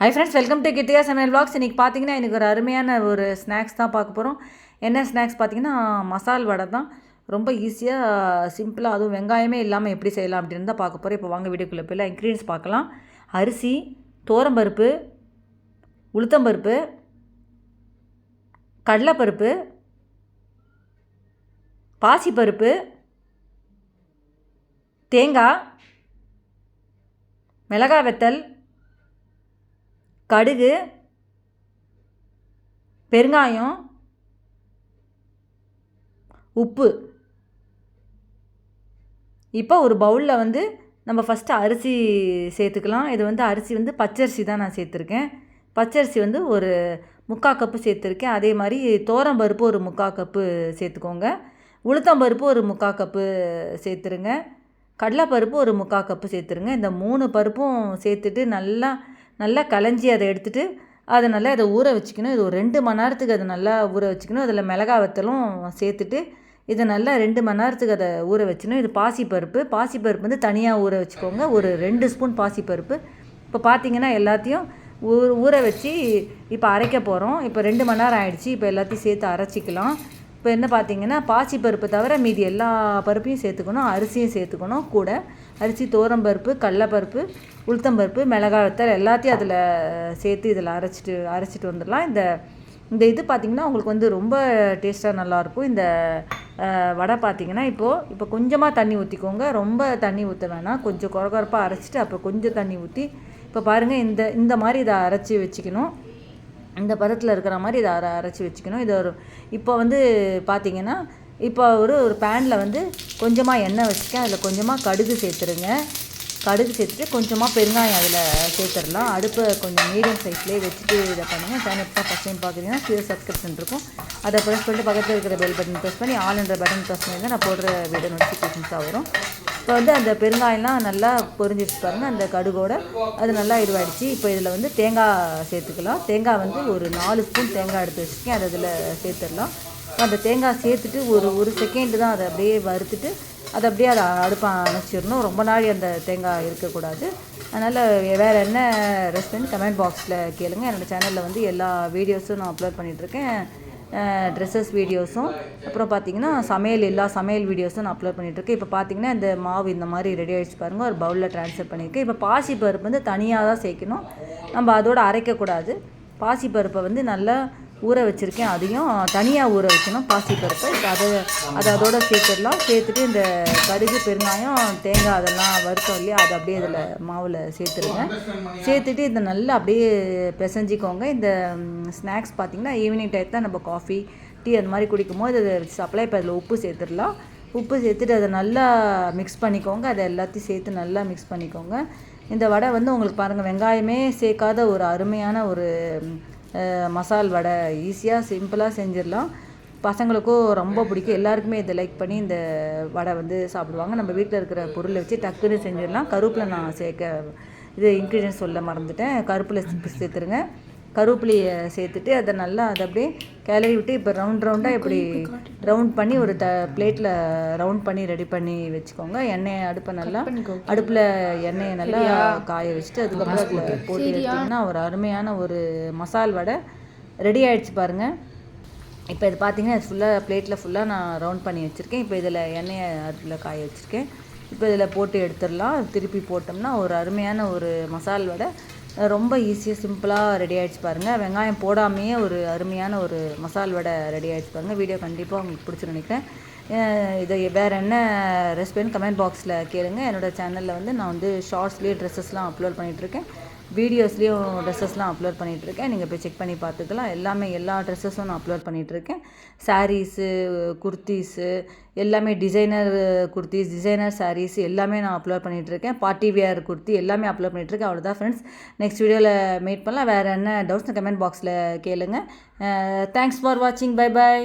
Hi friends welcome to Kittiya சமையல் blogs இன்றைக்கி பார்த்தீங்கன்னா எனக்கு ஒரு அருமையான ஒரு ஸ்நாக்ஸ் தான் பார்க்க போகிறோம் என்ன ஸ்நாக்ஸ் பார்த்தீங்கன்னா மசால் வடை தான். ரொம்ப ஈஸியாக சிம்பிளாக அதுவும் வெங்காயமே இல்லாமல் எப்படி செய்யலாம் அப்படின்னு தான் பார்க்க போகிறோம் இப்போ வாங்க வீடியோக்குள்ளே போய் இன்க்ரீடியன்ஸ் பார்க்கலாம். அரிசி தோரம்பருப்பு உளுத்தம்பருப்பு கடலைப்பருப்பு பாசிப்பருப்பு தேங்காய் மிளகாய் வெத்தல் கடுகு பெருங்காயம் உப்பு. இப்போ ஒரு பவுலில் வந்து நம்ம ஃபஸ்ட்டு அரிசி சேர்த்துக்கலாம். இது வந்து அரிசி வந்து பச்சரிசி தான் நான் சேர்த்துருக்கேன். பச்சரிசி வந்து ஒரு முக்கால் கப்பு சேர்த்துருக்கேன். அதே மாதிரி பருப்பு ஒரு முக்கால் கப்பு சேர்த்துக்கோங்க. உளுத்தம்பருப்பு ஒரு முக்கால் கப்பு சேர்த்துருங்க. கடலைப்பருப்பு ஒரு முக்கால் கப்பு சேர்த்துருங்க. இந்த மூணு பருப்பும் சேர்த்துட்டு நல்லா நல்லா களைஞ்சி அதை எடுத்துகிட்டு அதை நல்லா அதை ஊற வச்சுக்கணும். இது ஒரு ரெண்டு மணி நேரத்துக்கு அதை நல்லா ஊற வச்சுக்கணும். அதில் மிளகா வத்தலும் சேர்த்துட்டு இதை நல்லா ரெண்டு மணி நேரத்துக்கு அதை ஊற வச்சுக்கணும். இது பாசிப்பருப்பு. பாசிப்பருப்பு வந்து தனியாக ஊற வச்சுக்கோங்க. ஒரு ரெண்டு ஸ்பூன் பாசிப்பருப்பு. இப்போ பார்த்தீங்கன்னா எல்லாத்தையும் ஊ ஊற வச்சு இப்போ அரைக்க போகிறோம். இப்போ ரெண்டு மணி நேரம் ஆகிடுச்சு இப்போ எல்லாத்தையும் சேர்த்து அரைச்சிக்கலாம். இப்போ என்ன பார்த்தீங்கன்னா பாசிப்பருப்பு தவிர மீதி எல்லா பருப்பையும் சேர்த்துக்கணும். அரிசியும் சேர்த்துக்கணும் கூட. அரிசி தோரம்பருப்பு கடலப்பருப்பு உளுத்தம்பருப்பு மிளகாய் வத்தல் எல்லாத்தையும் அதில் சேர்த்து இதில் அரைச்சிட்டு அரைச்சிட்டு வந்துடலாம். இந்த இந்த இது பார்த்திங்கன்னா உங்களுக்கு வந்து ரொம்ப டேஸ்ட்டாக நல்லாயிருக்கும் இந்த வடை பார்த்திங்கன்னா இப்போது இப்போ கொஞ்சமாக தண்ணி ஊற்றிக்கோங்க ரொம்ப தண்ணி ஊற்ற வேணாம். கொஞ்சம் குறகுறப்பாக அரைச்சிட்டு அப்புறம் கொஞ்சம் தண்ணி ஊற்றி இப்போ பாருங்கள் இந்த இந்த மாதிரி இதை அரைச்சி வச்சுக்கணும். இந்த பதத்தில் இருக்கிற மாதிரி இதை அரை அரைச்சி வச்சுக்கணும். இது ஒரு இப்போ வந்து பார்த்திங்கன்னா இப்போ ஒரு ஒரு பேனில் வந்து கொஞ்சமாக எண்ணெய் வச்சுக்க அதில் கொஞ்சமாக கடுகு சேர்த்துருங்க. கடுகு சேர்த்துட்டு கொஞ்சமாக பெருங்காயம் அதில் சேர்த்துடலாம். அடுப்பை கொஞ்சம் மீடியம் சைஸ்லேயே வச்சுட்டு இதை பண்ணுங்கள் சேனல் தான் ஃபஸ்ட் டைம் பார்க்குறீங்கன்னா கீழே சப்ஸ்கிரிப்ஷன் இருக்கும். அதை ப்ரெஸ் பண்ணிட்டு பக்கத்தில் இருக்கிற பெல் பட்டன் ப்ரெஸ் பண்ணி ஆல் என்ற பட்டன் ப்ரெஸ் பண்ணி நான் போடுற வீடியோ நோட்டிஃபிகேஷன்ஸாக வரும். இப்போ வந்து அந்த பெருங்காயம்லாம் நல்லா பொரிஞ்சிருச்சு பாருங்கள் அந்த கடுகோட அது நல்லா இதுவாகிடுச்சு இப்போ இதில் வந்து தேங்காய் சேர்த்துக்கலாம். தேங்காய் வந்து ஒரு நாலு ஸ்பூன் தேங்காய் எடுத்து வச்சுருக்கேன். அதை இதில் சேர்த்துடலாம். அந்த தேங்காய் சேர்த்துட்டு ஒரு ஒரு செகண்டு தான் அதை அப்படியே வறுத்துட்டு அதை அப்படியே அதை அடுப்பை அணைச்சிடணும். ரொம்ப நாள் அந்த தேங்காய் இருக்கக்கூடாது. அதனால் வேறு என்ன ரெசிபின்னு கமெண்ட் பாக்ஸில் கேளுங்க. என்னோடய சேனலில் வந்து எல்லா வீடியோஸும் நான் அப்லோட் பண்ணிகிட்ருக்கேன் ட்ரெஸ்ஸஸ் வீடியோஸும் அப்புறம் பார்த்திங்கன்னா சமையல் எல்லா சமையல் வீடியோஸும் நான் அப்லோட் பண்ணிகிட்ருக்கேன் இப்போ பார்த்திங்கன்னா இந்த மாவு இந்த மாதிரி ரெடி ஆகிடுச்சு பாருங்கள் ஒரு பவுலில் ட்ரான்ஸ்ஃபர் பண்ணியிருக்கேன். இப்போ பாசி பருப்பு வந்து தனியாக தான் சேர்க்கணும். நம்ம அதோடு அரைக்கக்கூடாது. பாசி பருப்பை வந்து நல்லா ஊற வச்சுருக்கேன். அதையும் தனியாக ஊற வைக்கணும். பாசிப்பருப்பை இப்போ அதை அதை அதோட சேர்த்துடலாம். சேர்த்துட்டு இந்த கடுகு பெருங்காயம் தேங்காய் அதெல்லாம் வறுத்தோம் இல்லையா? அதை அப்படியே இதில் மாவில் சேர்த்துருங்க. சேர்த்துட்டு இதை நல்லா அப்படியே பிசைஞ்சிக்கோங்க. இந்த ஸ்நாக்ஸ் பார்த்திங்கன்னா ஈவினிங் டைம் தான் நம்ம காஃபி டீ அந்த மாதிரி குடிக்கும் போது அதை சப்ளை இப்போ அதில் உப்பு சேர்த்துடலாம். உப்பு சேர்த்துட்டு அதை நல்லா மிக்ஸ் பண்ணிக்கோங்க. அதை எல்லாத்தையும் சேர்த்து நல்லா மிக்ஸ் பண்ணிக்கோங்க. இந்த வடை வந்து உங்களுக்கு பாருங்கள் வெங்காயமே சேர்க்காத ஒரு அருமையான ஒரு மசால் வடை. ஈஸியாக சிம்பிளாக செஞ்சிடலாம். பசங்களுக்கும் ரொம்ப பிடிக்கும். எல்லாருக்குமே இதை லைக் பண்ணி இந்த வடை வந்து சாப்பிடுவாங்க. நம்ம வீட்டில் இருக்கிற பொருளை வச்சு டக்குன்னு செஞ்சிடலாம். கருப்பில் நான் சேர்க்க இது இன்க்ரீடியன்ஸ் சொல்ல மறந்துட்டேன். கருப்பில் சேர்த்துருங்க. கருவேப்பிலையை சேர்த்துட்டு அதை நல்லா அதை அப்படியே கிளறி விட்டு இப்போ ரவுண்ட் ரவுண்டாக இப்படி ரவுண்ட் பண்ணி ஒரு த பிளேட்டில் ரவுண்ட் பண்ணி ரெடி பண்ணி வச்சுக்கோங்க. எண்ணெயை அடுப்பை நல்லா அடுப்பில் எண்ணெயை நல்லா காய வச்சுட்டு அதுக்கப்புறம் அதில் போட்டு. எடுத்திங்கன்னா ஒரு அருமையான ஒரு மசால் வடை ரெடி ஆகிடுச்சு பாருங்கள் இப்போ இது பார்த்தீங்கன்னா இது ஃபுல்லாக பிளேட்டில் ஃபுல்லாக நான் ரவுண்ட் பண்ணி வச்சுருக்கேன். இப்போ இதில் எண்ணெயை அடுப்பில் காய வச்சுருக்கேன். இப்போ இதில் போட்டு எடுத்துடலாம். திருப்பி போட்டோம்னா ஒரு அருமையான ஒரு மசால் வடை. ரொம்ப ஈஸியாக சிம்பிளாக ரெடி ஆகிடுச்சு பாருங்கள் வெங்காயம் போடாமையே ஒரு அருமையான ஒரு மசால் வடை ரெடி ஆகிடுச்சு பாருங்கள் வீடியோ கண்டிப்பாக உங்களுக்கு பிடிச்சி நினைக்கிறேன். இதை வேறு என்ன ரெசிபின்னு கமெண்ட் பாக்ஸில் கேளுங்கள் என்னோடய சேனலில் வந்து நான் வந்து ஷார்ட்ஸ்லேயே ட்ரெஸ்ஸஸ்லாம் அப்லோட் பண்ணிகிட்ருக்கேன் வீடியோஸ்லேயும் ட்ரெஸ்ஸஸ்லாம் அப்லோட் பண்ணிகிட்ருக்கேன் நீங்கள் போய் செக் பண்ணி பார்த்துக்கலாம். எல்லாமே எல்லா ட்ரெஸ்ஸஸும் நான் அப்லோட் பண்ணிகிட்ருக்கேன் சாரீஸு குர்த்திஸு எல்லாமே டிசைனர் குர்த்திஸ் டிசைனர் சாரீஸ் எல்லாமே நான் அப்லோட் பண்ணிகிட்ருக்கேன் பார்ட்டி வியர் குர்த்தி எல்லாமே அப்லோட் பண்ணிகிட்ருக்கேன் அவ்வளோதான் ஃப்ரெண்ட்ஸ் நெக்ஸ்ட் வீடியோவில் மீட் பண்ணலாம். வேறு என்ன டவுட்ஸ் கமெண்ட் பாக்ஸில் கேளுங்கள் தேங்க்ஸ் ஃபார் வாட்சிங் பை பாய்